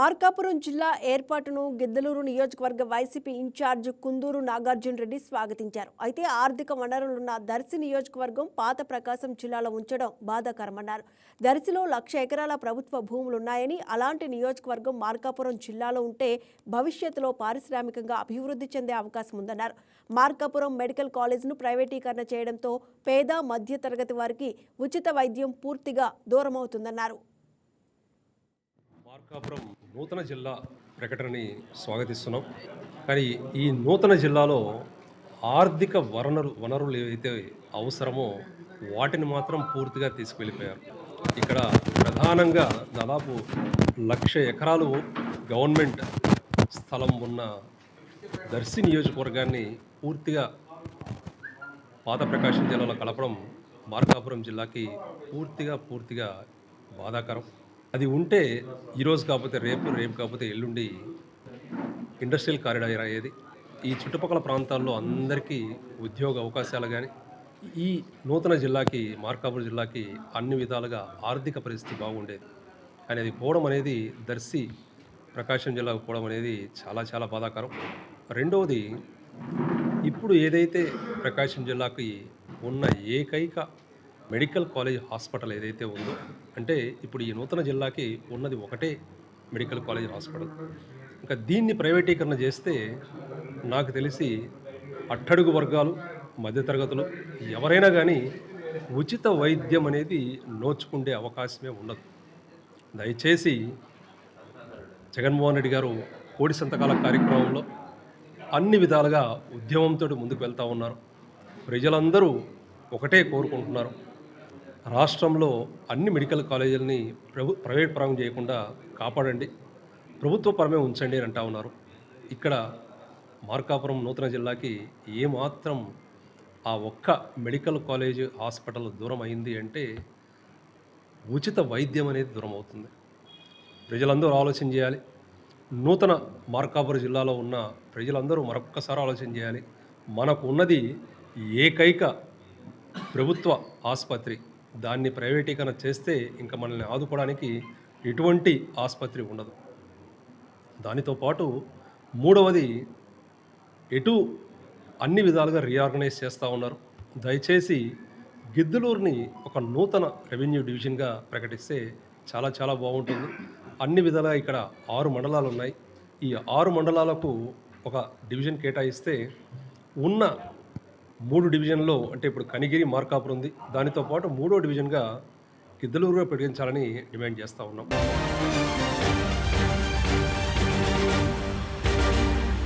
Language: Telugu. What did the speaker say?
మార్కాపురం జిల్లా ఏర్పాటును గిద్దలూరు నియోజకవర్గ వైసీపీ ఇన్ఛార్జ్ కుందూరు నాగార్జున రెడ్డి స్వాగతించారు. అయితే ఆర్థిక వనరులున్న దర్శి నియోజకవర్గం పాత ప్రకాశం జిల్లాలో ఉంచడం బాధాకరమన్నారు. దర్శిలో లక్ష ఎకరాల ప్రభుత్వ భూములున్నాయని అలాంటి నియోజకవర్గం మార్కాపురం జిల్లాలో ఉంటే భవిష్యత్తులో పారిశ్రామికంగా అభివృద్ధి చెందే అవకాశం ఉందన్నారు. మార్కాపురం మెడికల్ కాలేజ్ను ప్రైవేటీకరణ చేయడంతో పేద మధ్య తరగతి వారికి ఉచిత వైద్యం పూర్తిగా దూరమవుతుందన్నారు. మార్కాపురం నూతన జిల్లా ప్రకటనని స్వాగతిస్తున్నాం. కానీ ఈ నూతన జిల్లాలో ఆర్థిక వనరు వనరులు ఏవైతే అవసరమో వాటిని మాత్రం పూర్తిగా తీసుకువెళ్ళిపోయారు. ఇక్కడ ప్రధానంగా దాదాపు లక్ష ఎకరాలు గవర్నమెంట్ స్థలం ఉన్న దర్శి నియోజకవర్గాన్ని పూర్తిగా పాత ప్రకాశం జిల్లాలో కలపడం మార్కాపురం జిల్లాకి పూర్తిగా పూర్తిగా బాధాకరం. అది ఉంటే ఈరోజు కాకపోతే రేపు రేపు కాకపోతే ఎల్లుండి ఇండస్ట్రియల్ కారిడార్ అయ్యేది. ఈ చుట్టుపక్కల ప్రాంతాల్లో అందరికీ ఉద్యోగ అవకాశాలు కానీ ఈ నూతన జిల్లాకి మార్కాపురం జిల్లాకి అన్ని విధాలుగా ఆర్థిక పరిస్థితి బాగుండేది. కానీ అది పోవడం అనేది దర్శి ప్రకాశం జిల్లాకు పోవడం అనేది చాలా చాలా బాధాకరం. రెండవది ఇప్పుడు ఏదైతే ప్రకాశం జిల్లాకి ఉన్న ఏకైక మెడికల్ కాలేజ్ హాస్పిటల్ ఏదైతే ఉందో అంటే ఇప్పుడు ఈ నూతన జిల్లాకి ఉన్నది ఒకటే మెడికల్ కాలేజ్ హాస్పిటల్. ఇంకా దీన్ని ప్రైవేటీకరణ చేస్తే నాకు తెలిసి అట్టడుగు వర్గాలు మధ్యతరగతులు ఎవరైనా కానీ ఉచిత వైద్యం అనేది నోచుకుండే అవకాశమే ఉండదు. దయచేసి జగన్మోహన్ రెడ్డి గారు కోడి సంతకాల కార్యక్రమంలో అన్ని విధాలుగా ఉద్యమంతో ముందుకు వెళ్తూ ఉన్నారు. ప్రజలందరూ ఒకటే కోరుకుంటున్నారు. రాష్ట్రంలో అన్ని మెడికల్ కాలేజీలని ప్రభు ప్రైవేట్ పరం చేయకుండా కాపాడండి. ప్రభుత్వ పరమే ఉంచండి అని అంటా ఉన్నారు. ఇక్కడ మార్కాపురం నూతన జిల్లాకి ఏమాత్రం ఆ ఒక్క మెడికల్ కాలేజ్ హాస్పిటల్ దూరం అయింది అంటే ఉచిత వైద్యం అనేది దూరం అవుతుంది. ప్రజలందరూ ఆలోచన చేయాలి. నూతన మార్కాపురం జిల్లాలో ఉన్న ప్రజలందరూ మరొక్కసారి ఆలోచన చేయాలి. మనకు ఉన్నది ఏకైక ప్రభుత్వ ఆసుపత్రి దాన్ని ప్రైవేటీకరణ చేస్తే ఇంకా మనల్ని ఆదుకోవడానికి ఎటువంటి ఆసుపత్రి ఉండదు. దానితో పాటు మూడవది ఎటు అన్ని విధాలుగా రీఆర్గనైజ్ చేస్తూ ఉన్నారు. దయచేసి గిద్దలూరుని ఒక నూతన రెవెన్యూ డివిజన్గా ప్రకటిస్తే చాలా చాలా బాగుంటుంది. అన్ని విధాలుగా ఇక్కడ ఆరు మండలాలు ఉన్నాయి. ఈ ఆరు మండలాలకు ఒక డివిజన్ కేటాయిస్తే ఉన్న మూడు డివిజన్లో అంటే ఇప్పుడు కనిగిరి మార్కాపురం ఉంది. దానితో పాటు మూడో డివిజన్గా గిద్దలూరుగా ప్రకటించాలని డిమాండ్ చేస్తూ ఉన్నాం.